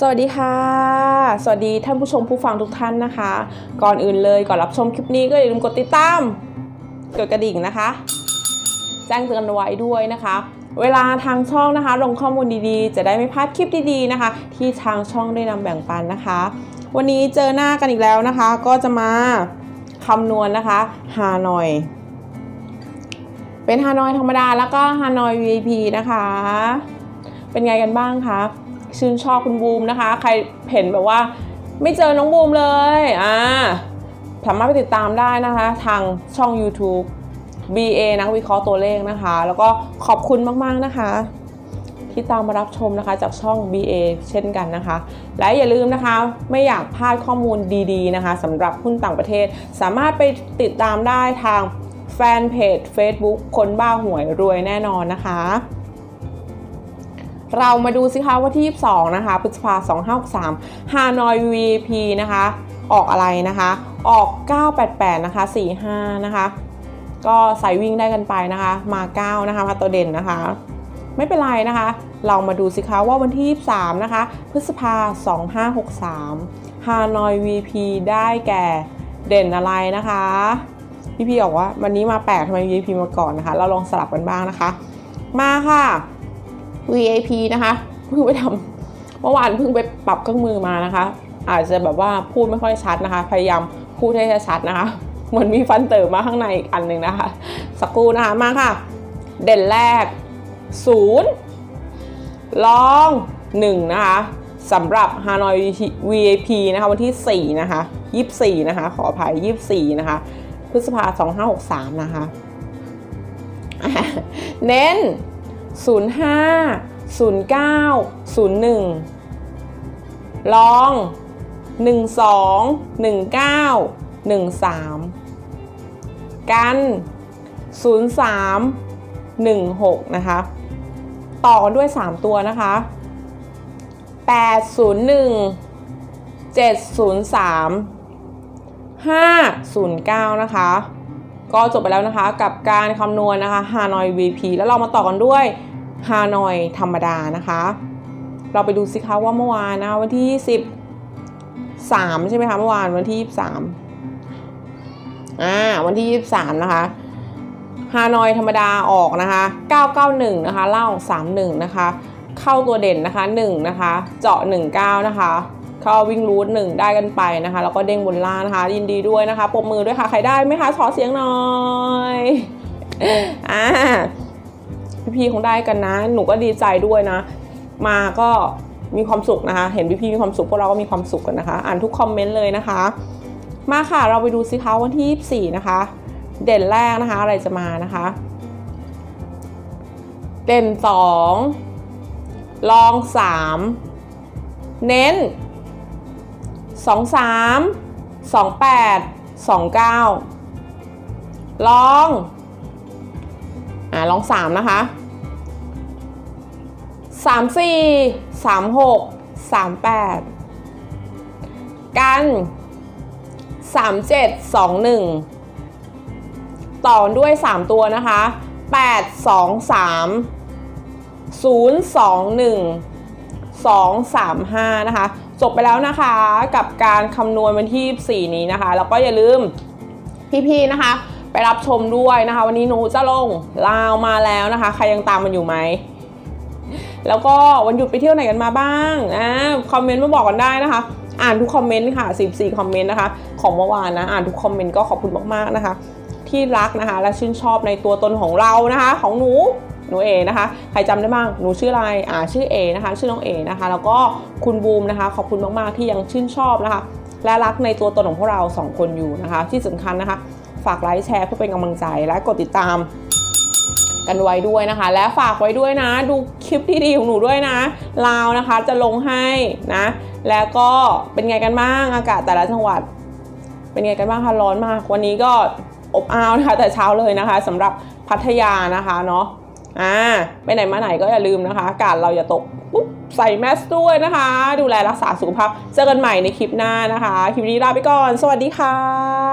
สวัสดีค่ะ สวัสดีท่านผู้ชมผู้ฟังทุกท่านนะคะ ก่อนอื่นเลยก่อนรับชมคลิปนี้ก็อย่าลืมกดติดตามกดกระดิ่งนะคะ แจ้งเตือนไว้ด้วยนะคะ เวลาทางช่องนะคะ ลงข้อมูลดีๆ จะได้ไม่พลาดคลิปดีๆนะคะ ที่ทางช่องได้นำแบ่งปันนะคะ วันนี้เจอหน้ากันอีกแล้วนะคะ ก็จะมาคำนวณนะคะฮานอย เป็นฮานอยธรรมดาแล้วก็ฮานอย VIP นะคะ เป็นไงกันบ้างคะ ชื่นชอบคุณบูมนะคะ ใครเห็นแบบว่าไม่เจอน้องบูมเลยอ่าสามารถไปติดตามได้นะคะ ทางช่อง YouTube BA นักวิเคราะห์ตัวเลขนะคะ แล้วก็ขอบคุณมากๆนะคะ ที่ตามมารับชมนะคะจากช่อง BA เช่นกันนะคะ และอย่าลืมนะคะ ไม่อยากพลาดข้อมูลดีๆนะคะสำหรับหุ้นต่างประเทศ สามารถไปติดตามได้ทางแฟนเพจ Facebook คนบ้าหวยรวยแน่นอนนะคะ เรามาดูสิคะว่าที่ 22 นะคะพฤษภา2563ฮานอย VP นะคะ ออกอะไรนะคะ ออก 988 นะคะ 45 นะคะ ก็ใส่วิ่งได้กันไปนะคะ มา 9 นะคะมาตัวเด่นนะคะ ไม่เป็นไรนะคะ เรามาดูสิคะว่าวันที่ 23 นะคะ พฤษภา 2563ฮานอย VP ได้แก่เด่นอะไรนะคะพี่พี่บอกว่าวันนี้มาแปลกทำไม VP มาก่อนนะคะ เราลองสลับกันบ้างนะคะ มาค่ะ VAP นะคะเพิ่งไปทำเมื่อวานเพิ่งไปปรับเครื่องมือมานะคะ อาจจะแบบว่าพูดไม่ค่อยชัดนะคะ พยายามพูดให้ชัดนะคะ เหมือนมีฟันเติมมาข้างในอีกอันหนึ่งนะคะ สักครู่นะคะมาค่ะ เด่นแรก0ลอง1นะคะสำหรับ Hanoi VAP นะคะวันที่ 4 นะคะ 24 นะคะ ขออภัย 24 นะคะ พฤษภา 2563 นะคะ เน้น 05 09 01 ลอง 12 19 13 กัน 03 16 นะคะ ต่อกันด้วย 3 ตัวนะคะ 801 703 509 นะคะ ก็จบไปแล้วนะคะกับการคำนวณนะคะ Hanoi VP แล้วเรามาต่อกันด้วย Hanoi ธรรมดานะคะ เราไปดูสิคะว่าเมื่อวานนะวันที่23ใช่ไหมคะเมื่อวานวันที่ 23อ่าวันที่ 23 นะคะฮานอยธรรมดาออกนะคะ 991 นะคะเล่า31 นะคะ เข้าตัวเด่นนะคะ 1 นะคะ เจาะ 19 นะคะ เข้าวิ่งรูทหนึ่งได้กันไปนะคะ แล้วก็เด้งบนล่างนะคะ ยินดีด้วยนะคะปรบมือด้วยค่ะ ใครได้ไหมคะขอเสียงหน่อยอ่าพี่ๆคงได้กันนะ หนูก็ดีใจด้วยนะ มาก็มีความสุขนะคะ เห็นพี่ๆมีความสุขพวกเราก็มีความสุขกันนะคะ อ่านทุกคอมเมนต์เลยนะคะ มาค่ะเราไปดูสิคะวันที่24นะคะ เด่นแรกนะคะอะไรจะมานะคะ เด่น2ลอง3เน้น 2 3 2 8 2 9 ลอง อ่าลอง 3 นะคะ 3 4 3 6 3 8 กัน 3 7 2 1 ต่อด้วย 3 ตัวนะคะ 8 2 3 0 2 1 2 3 5 นะคะ จบไปแล้วนะคะกับการคำนวณวันที่ 4 นี้นะคะ แล้วก็อย่าลืมพี่ๆนะคะ ไปรับชมด้วยนะคะ วันนี้หนูจะลงลาวมาแล้วนะคะ ใครยังตามมันอยู่ไหมแล้วก็วันหยุดไปเที่ยวไหนกันมาบ้างอ่าคอมเมนต์มาบอกกันได้นะคะ อ่านทุกคอมเมนต์ค่ะ 14 คอมเมนต์นะคะ ของเมื่อวานนะ อ่านทุกคอมเมนต์ก็ขอบคุณมากๆนะคะ ที่รักนะคะ และชื่นชอบในตัวตนของเรานะคะ ของหนู นูเอนะคะ ใครจำได้บ้าง หนูชื่ออะไรอ่าชื่อเอนะคะ ชื่อน้องเอนะคะ แล้วก็คุณบูมนะคะ ขอบคุณมาก ๆ ที่ยังชื่นชอบนะคะ และรักในตัวตนของพวกเราสองคนอยู่นะคะ ที่สำคัญนะคะ ฝากไลค์แชร์เพื่อเป็นกำลังใจ และกดติดตามกันไว้ด้วยนะคะ และฝากไว้ด้วยนะ ดูคลิปที่ดีของหนูด้วยนะลาวนะคะจะลงให้นะ แล้วก็เป็นไงกันบ้างอากาศแต่ละจังหวัด เป็นไงกันบ้างคะร้อนมาก วันนี้ก็อบอ้าวนะคะแต่เช้าเลยนะคะสำหรับพัทยานะคะเนาะ อ่าไปไหนมาไหนก็อย่าลืมนะคะ การเราอย่าตกปุ๊บใส่แมสด้วยนะคะ ดูแลรักษาสุขภาพ เจอกันใหม่ในคลิปหน้านะคะ คลิปนี้ลาไปก่อน สวัสดีค่ะ